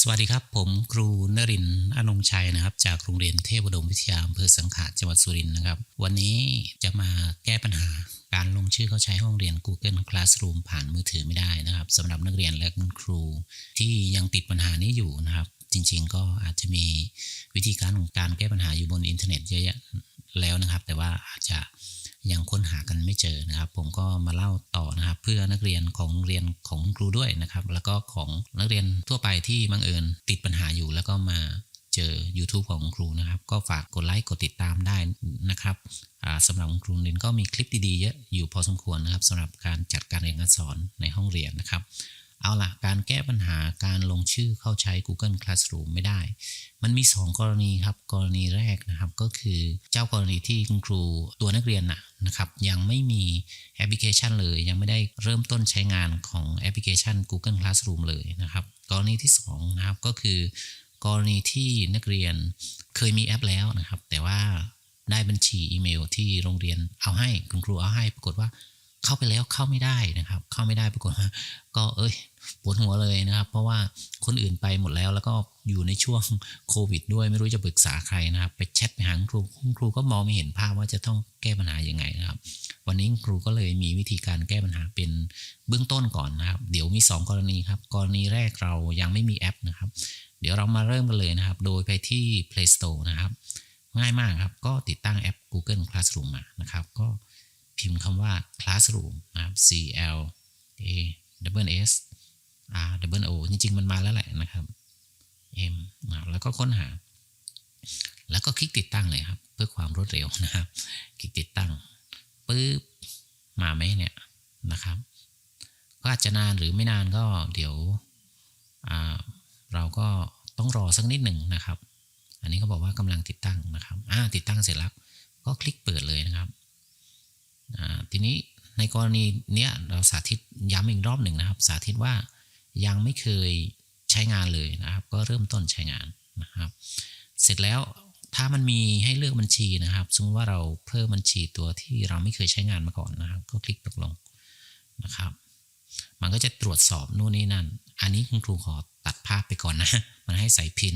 สวัสดีครับ ผมครูนรินทร์อนงชัยนะครับ จากโรงเรียนเทพอุดมวิทยาอำเภอสังขะจังหวัดสุรินทร์นะครับ วันนี้จะมาแก้ปัญหาการลงชื่อเข้าใช้ห้องเรียน Google Classroom ผ่านมือถือไม่ได้นะครับสำหรับนักเรียนและคุณครูที่ยังติดปัญหานี้อยู่นะครับ จริง ๆ ก็อาจจะมีวิธีการของการแก้ปัญหาอยู่บนอินเทอร์เน็ตเยอะแยะแล้วนะครับ แต่ว่าอาจจะ ยังค้นหากันไม่เจอนะครับ ผมก็มาเล่าต่อนะครับ เพื่อนักเรียนของเรียนของครูด้วยนะครับ แล้วก็ของนักเรียนทั่วไปที่บังเอิญติดปัญหาอยู่แล้วก็มาเจอ YouTube ของครูนะครับ ก็ฝากกดไลค์กดติดตามได้นะครับสำหรับครูเรียนก็มีคลิปดีๆเยอะอยู่พอสมควรนะครับสำหรับการจัดการเรียนการสอนในห้องเรียนนะครับ เอาละการแก้ปัญหาการลงชื่อเข้าใช้ Google Classroom ไม่ได้ มันมี 2 กรณีครับ กรณีแรกนะครับก็คือเจ้ากรณีที่คุณครูตัวนักเรียนนะนะครับ ยังไม่มีแอปพลิเคชันเลย ยังไม่ได้เริ่มต้นใช้งานของแอปพลิเคชัน Google Classroom เลยนะครับ กรณีที่2นะครับก็คือกรณีที่นักเรียนเคยมีแอปแล้วนะครับ แต่ว่าได้บัญชีอีเมลที่โรงเรียนเอาให้คุณครูเอาให้ปรากฏว่า เข้าไปแล้วเข้าไม่ได้นะครับ เข้าไม่ได้ปรากฏว่าก็เอ้ยปวดหัวเลยนะครับ เพราะว่าคนอื่นไปหมดแล้วแล้วก็อยู่ในช่วงโควิด ด้วยไม่รู้จะปรึกษาใครนะครับ ไปแชทไปหาครูคุณครูก็มองไม่เห็นภาพว่าจะต้องแก้ปัญหายังไงนะครับ วันนี้ครูก็เลยมีวิธีการแก้ปัญหาเป็นเบื้องต้นก่อนนะครับ เดี๋ยวมี 2 กรณีครับ กรณีแรกเรายังไม่มีแอปนะครับ เดี๋ยวเรามาเริ่มกันเลยนะครับ โดยไปที่ Play Store นะครับ ง่ายมากครับก็ติดตั้งแอป Google Classroom มานะครับ ก็ พิมพ์คำว่า Classroom นะครับ C L A W S R W O จริง ๆ มันมาแล้วแหละนะครับ M แล้วก็ค้นหา แล้วก็คลิกติดตั้งเลยครับ เพื่อความรวดเร็วนะครับ คลิกติดตั้งปึ๊บมาไหมเนี่ยนะครับ ก็อาจจะนานหรือไม่นานก็เดี๋ยวเราก็ต้องรอสักนิดหนึ่งนะครับ อันนี้เขาบอกว่ากำลังติดตั้งนะครับอ่าติดตั้งเสร็จแล้วก็คลิกเปิดเลยนะครับ ทีนี้ในกรณีเนี้ยเราสาธิตย้ำอีกรอบหนึ่งนะครับ สาธิตว่ายังไม่เคยใช้งานเลยนะครับ ก็เริ่มต้นใช้งานนะครับ เสร็จแล้วถ้ามันมีให้เลือกบัญชีนะครับ สมมติว่าเราเพิ่มบัญชีตัวที่เราไม่เคยใช้งานมาก่อนนะครับ ก็คลิกตกลงนะครับ มันก็จะตรวจสอบนู่นนี่นั่น อันนี้คุณครูขอตัดภาพไปก่อนนะ มันให้ใส่พิน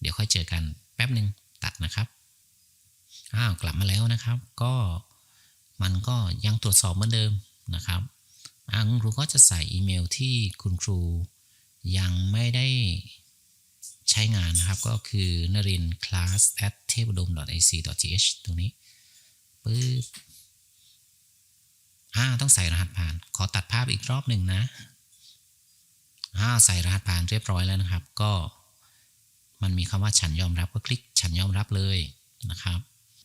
เดี๋ยวค่อยเจอกันแป๊บหนึ่งตัดนะครับ อ้าวกลับมาแล้วนะครับ ก็ มันก็ยังตรวจสอบเหมือนเดิมนะครับคุณครูก็จะใส่อีเมลที่คุณครูยังไม่ได้ใช้งานนะครับ ก็คือนริน class at t a b l e d o m ac th ตรงนี้ปึ๊บอ่าต้องใส่รหัสผ่าน ขอตัดภาพอีกรอบหนึ่งนะอ่าใส่รหัสผ่านเรียบร้อยแล้วนะครับ ก็มันมีคำว่าฉันยอมรับก็คลิกฉันยอมรับเลยนะครับ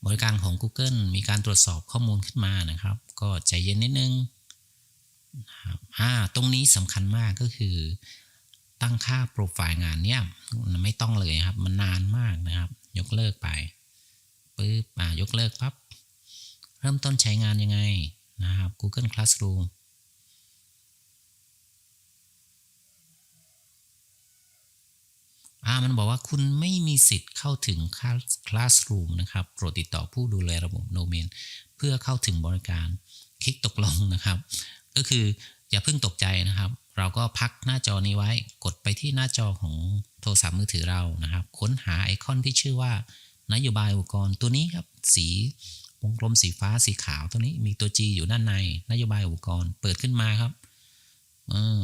บริการของ Google มีการตรวจสอบข้อมูลขึ้นมานะครับ ก็ใจเย็นนิดนึงอ่าตรงนี้สำคัญมากก็คือ ตั้งค่าโปรไฟล์งานเนี่ยไม่ต้องเลยครับ มันนานมากนะครับ ยกเลิกไปปึ๊บอ่ายกเลิกปั๊บเริ่มต้นใช้งานยังไงนะครับ Google Classroom อ่า มันบอกว่าคุณไม่มีสิทธิ์เข้าถึง Classroom นะครับ โปรดติดต่อผู้ดูแลระบบโนเมน เพื่อเข้าถึงบริการ คลิกตกลงนะครับ ก็คืออย่าเพิ่งตกใจนะครับ เราก็พักหน้าจอนี้ไว้ กดไปที่หน้าจอของโทรศัพท์มือถือเรานะครับ ค้นหาไอคอนที่ชื่อว่านโยบายอุปกรณ์ตัวนี้ครับ สีวงกลมสีฟ้าสีขาวตัวนี้มีตัว G อยู่ด้านในนโยบายอุปกรณ์เปิดขึ้นมาครับออ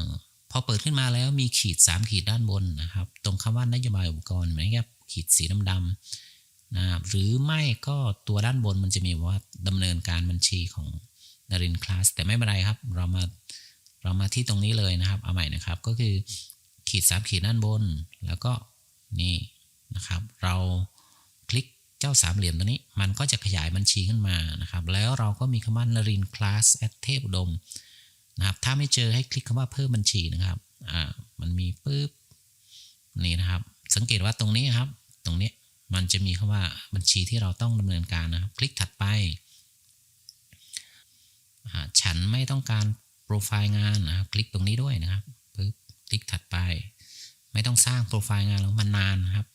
อเปิดขึ้นมาแล้วมีขีด 3 ขีดด้านบนนะครับ ตรงคำว่านโยบายอุปกรณ์ไหมครับขีดสีดำๆนะรหรือไม่ก็ตัวด้านบนมันจะมีว่าดำเนินการบัญชีของดารินคลาสแต่ไม่เป็นไรครับ เรามาเรามาที่ตรงนี้เลยนะครับ เอาใหม่นะครับก็คือขีดสามขีดด้านบน แล้วก็นี่นะครับ เราคลิกเจ้าสามเหลี่ยมตัวนี้ มันก็จะขยายบัญชีขึ้นมานะครับ แล้วเราก็มีคำว่านารินคลาสแอดเทพอุดม นะครับถ้าไม่เจอให้คลิกคำว่าเพิ่มบัญชีนะครับอ่ามันมีปุ๊บนี่นะครับ สังเกตว่าตรงนี้ครับ ตรงนี้มันจะมีคำว่าบัญชีที่เราต้องดำเนินการนะครับ คลิกถัดไปฉันไม่ต้องการโปรไฟล์งานนะครับ คลิกตรงนี้ด้วยนะครับปึ๊บคลิกถัดไป ไม่ต้องสร้างโปรไฟล์งานแล้วมันนานนะครับ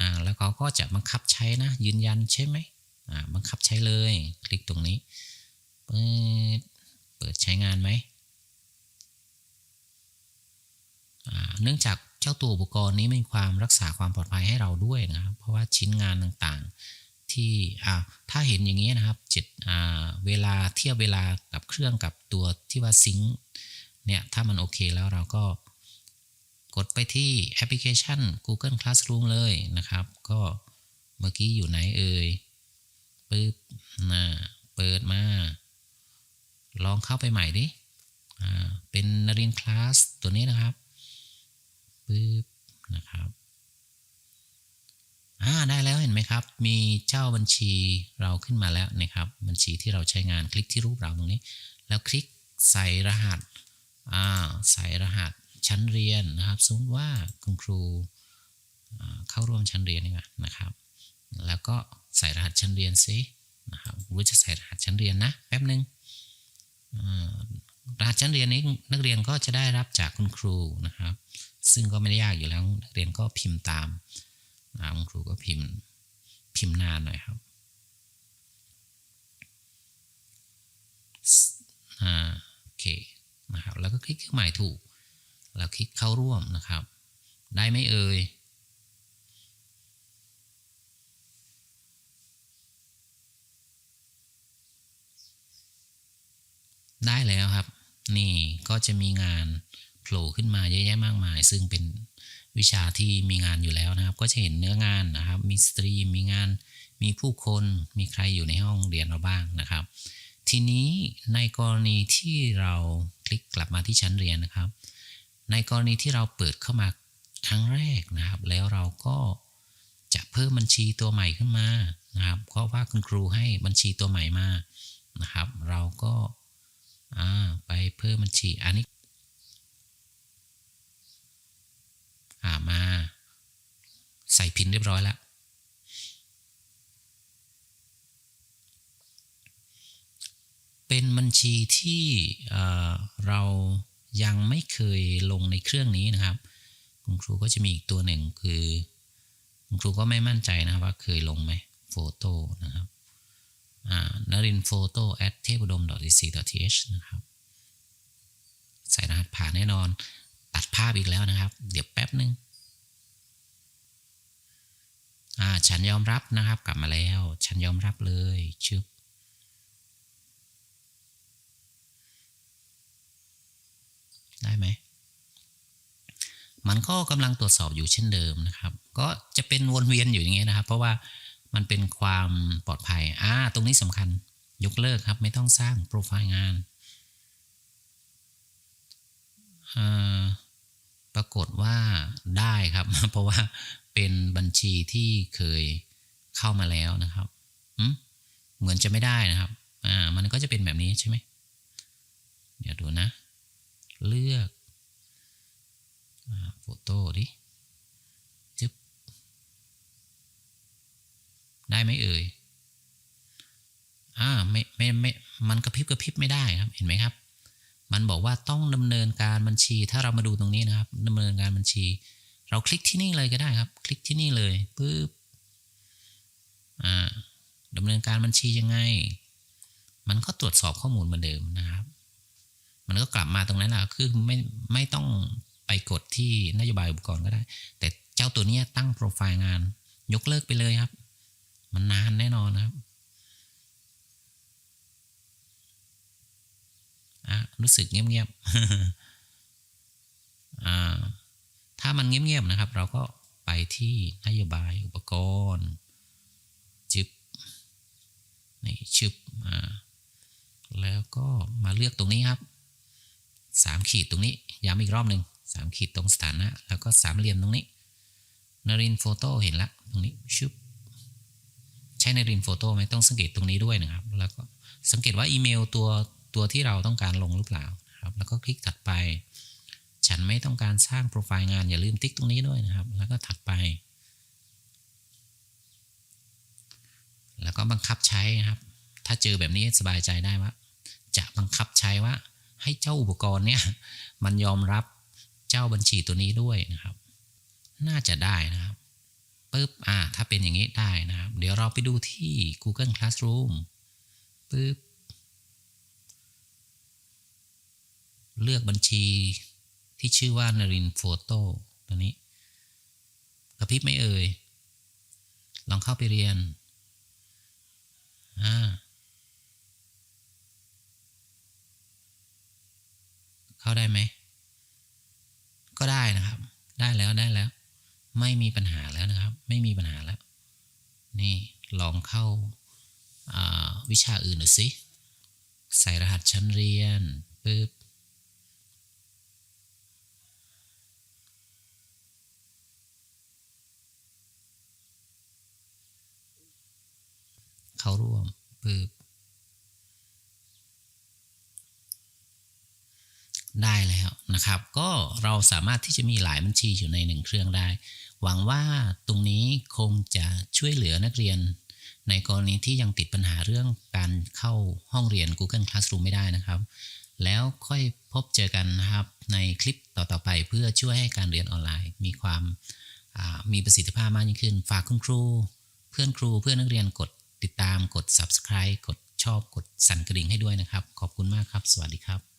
อ่าแล้วเขาก็จะบังคับใช้นะ ยืนยันใช่ไหมอ่าบังคับใช้เลย คลิกตรงนี้ปิดเปิด ใช้งานไหม เนื่องจากเจ้าตัวอุปกรณ์นี้มีความรักษาความปลอดภัยให้เราด้วยนะครับ เพราะว่าชิ้นงานต่างๆที่ถ้าเห็นอย่างนี้นะครับจิตอ่าเวลาเทียบเวลากับเครื่องกับตัวที่ว่าซิงค์เนี่ยถ้ามันโอเคแล้วเราก็กดไปที่แอปพลิเคชัน Google Classroom เลยนะครับ ก็เมื่อกี้อยู่ไหนเอ่ยปึ๊บนะเปิดมา ลองเข้าไปใหม่ดิอ่าเป็นนรินคลาสตัวนี้นะครับปึ๊บนะครับอ่าได้แล้วเห็นไหมครับ มีเจ้าบัญชีเราขึ้นมาแล้วนะครับ บัญชีที่เราใช้งานคลิกที่รูปเราตรงนี้ แล้วคลิกใส่รหัสอ่าใส่รหัสชั้นเรียนนะครับ สมมติว่าคุณครูเข้าร่วมชั้นเรียนนี่นะครับ แล้วก็ใส่รหัสชั้นเรียนซินะครับรู้จะใส่รหัสชั้นเรียนนะแป๊บหนึ่ง รหัสชั้นเรียนนี้นักเรียนก็จะได้รับจากคุณครูนะครับ ซึ่งก็ไม่ได้ยากอยู่แล้วนักเรียนก็พิมพ์ตามนะคุณครูก็พิมพ์พิมพ์นานหน่อยครับอ่าโอเคนะครับแล้วก็คลิกเครื่องหมายถูก แล้วคลิกเข้าร่วมนะครับ ได้ไหมเอ่ย ได้แล้วครับ นี่ก็จะมีงานโผล่ขึ้นมาเยอะแยะมากมาย ซึ่งเป็นวิชาที่มีงานอยู่แล้วนะครับ ก็จะเห็นเนื้องานนะครับ มีสตรีมมีงาน มีผู้คน มีใครอยู่ในห้องเรียนเราบ้างนะครับ ทีนี้ในกรณีที่เราคลิกกลับมาที่ชั้นเรียนนะครับ ในกรณีที่เราเปิดเข้ามาครั้งแรกนะครับ แล้วเราก็จะเพิ่มบัญชีตัวใหม่ขึ้นมานะครับ เพราะว่าคุณครูให้บัญชีตัวใหม่มานะครับ เราก็ อ่าไปเพิ่มบัญชี อันนี้อ่ามาใส่พินเรียบร้อยแล้ว เป็นบัญชีที่เออเรายังไม่เคยลงในเครื่องนี้นะครับ คุณครูก็จะมีอีกตัวหนึ่งคือ คุณครูก็ไม่มั่นใจนะครับว่าเคยลงไหมโฟโต้นะครับ นรินโฟโต้ at เทพดม .ec th นะครับใส่รหัสผ่านแน่นอน ตัดภาพอีกแล้วนะครับ เดี๋ยวแป๊บนึงอ่าฉันยอมรับนะครับกลับมาแล้ว ฉันยอมรับเลยชึบได้ไหม มันก็กำลังตรวจสอบอยู่เช่นเดิมนะครับ ก็จะเป็นวนเวียนอยู่อย่างเงี้ยนะครับ เพราะว่า มันเป็นความปลอดภัยอ่าตรงนี้สำคัญยกเลิกครับ ไม่ต้องสร้างโปรไฟล์งานปรากฏว่าได้ครับ เพราะว่าเป็นบัญชีที่เคยเข้ามาแล้วนะครับเหมือนจะไม่ได้นะครับอ่ามันก็จะเป็นแบบนี้ใช่ไหมเดี๋ยวดูนะ เลือกโฟโต้ดิจึ๊บ ได้ไหมเอ่ยอ่าไม่ไม่ไม่มันกระพริบกระพริบไม่ได้ครับ เห็นไหมครับ มันบอกว่าต้องดำเนินการบัญชี ถ้าเรามาดูตรงนี้นะครับดำเนินการบัญชี เราคลิกที่นี่เลยก็ได้ครับ คลิกที่นี่เลยปึ๊บอ่าดำเนินการบัญชียังไง มันก็ตรวจสอบข้อมูลเหมือนเดิมนะครับ มันก็กลับมาตรงนั้นแหละคือไม่ไม่ต้องไปกดที่นโยบายอุปกรณ์ก็ได้ แต่เจ้าตัวนี้ตั้งโปรไฟล์งาน ยกเลิกไปเลยครับ มันนานแน่นอนนะครับอะรู้สึกเงียบๆถ้ามันเงียบๆนะครับ เราก็ไปที่นโยบายอุปกรณ์จึบนี่ชึบอ่าแล้วก็มาเลือกตรงนี้ครับสามขีดตรงนี้ย้ำอีกรอบหนึ่งสามขีดตรงสถานะ แล้วก็สามเหลี่ยมตรงนี้ นรินโฟโต้เห็นละตรงนี้ชึบ ใช่นรินโฟโต้ไหมต้องสังเกตตรงนี้ด้วยนะครับ แล้วก็สังเกตว่าอีเมลตัวตัวที่เราต้องการลงหรือเปล่าครับแล้วก็คลิกถัดไป ฉันไม่ต้องการสร้างโปรไฟล์งานอย่าลืมติ๊กตรงนี้ด้วยนะครับ แล้วก็ถัดไป แล้วก็บังคับใช้นะครับ ถ้าเจอแบบนี้สบายใจได้ว่า จะบังคับใช้ว่า ให้เจ้าอุปกรณ์เนี่ยมันยอมรับเจ้าบัญชีตัวนี้ด้วยนะครับ น่าจะได้นะครับ ปึ๊บอ่าถ้าเป็นอย่างนี้ได้นะครับ เดี๋ยวเราไปดูที่ Google Classroom ปึ๊บเลือกบัญชีที่ชื่อว่านรินโฟโต้ตัวนี้กระพริบไม่เอ่ย ลองเข้าไปเรียนอ่าเข้าได้ไหม ก็ได้นะครับ ได้แล้วได้แล้ว ไม่มีปัญหาแล้วนะครับ ไม่มีปัญหาแล้ว นี่ลองเข้าาวิชาอื่นหน่อยสิ ใส่รหัสชั้นเรียนปึ๊บเข้าร่วมปึ๊บ ได้ แล้วนะครับ ก็เราสามารถที่จะมีหลายบัญชีอยู่ในหนึ่งเครื่องได้ หวังว่าตรงนี้คงจะช่วยเหลือนักเรียน ในกรณีที่ยังติดปัญหาเรื่องการเข้าห้องเรียน Google Classroom ไม่ได้นะครับ แล้วค่อยพบเจอกันนะครับในคลิปต่อๆไปเพื่อช่วยให้การเรียนออนไลน์ มีความามีประสิทธิภาพมากยิ่งขึ้น ฝากคุณครู เพื่อนครูเพื่อนนักเรียนกดติดตามกด subscribe กดชอบกดสั่นกระดิ่งให้ด้วยนะครับ ขอบคุณมากครับ สวัสดีครับ